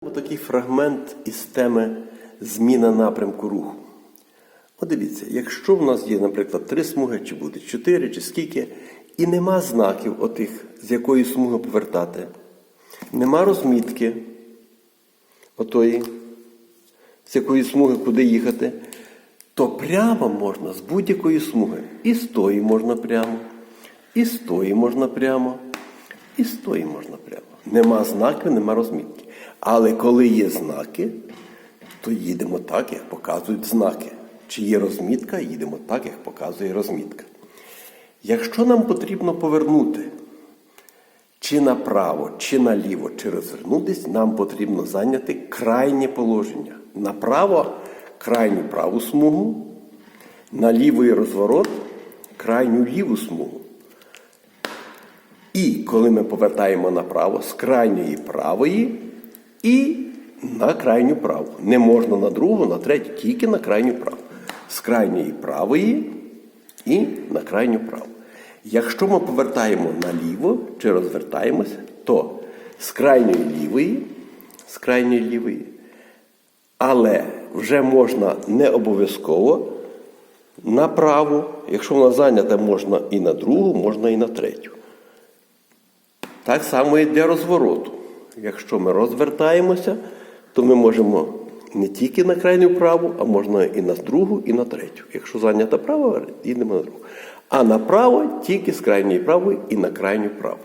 Такий фрагмент із теми зміна напрямку руху. От дивіться, якщо в нас є, наприклад, три смуги, чи буде чотири, чи скільки, і нема знаків отих, з якої смуги повертати, нема розмітки отої, з якої смуги куди їхати, то прямо можна з будь-якої смуги. І з тої можна прямо, і з тої можна прямо, і з тої можна прямо. Нема знаків, нема розмітки. Але коли є знаки, то їдемо так, як показують знаки. Чи є розмітка, їдемо так, як показує розмітка. Якщо нам потрібно повернути чи направо, чи наліво, чи розвернутись, нам потрібно зайняти крайнє положення. Направо крайню праву смугу, на лівий розворот крайню ліву смугу. І коли ми повертаємо направо з крайньої правої і на крайню праву. Не можна на другу, на третю, тільки на крайню праву. З крайньої правої і на крайню праву. Якщо ми повертаємо наліво чи розвертаємося, то з крайньої лівої, з крайньої лівої, але вже можна не обов'язково направо, якщо вона зайнята, можна і на другу, можна і на третю. Так само і для розвороту. Якщо ми розвертаємося, то ми можемо не тільки на крайню праву, а можна і на другу, і на третю. Якщо зайнята права, їдемо на другу. А направо тільки з крайньої правої і на крайню праву.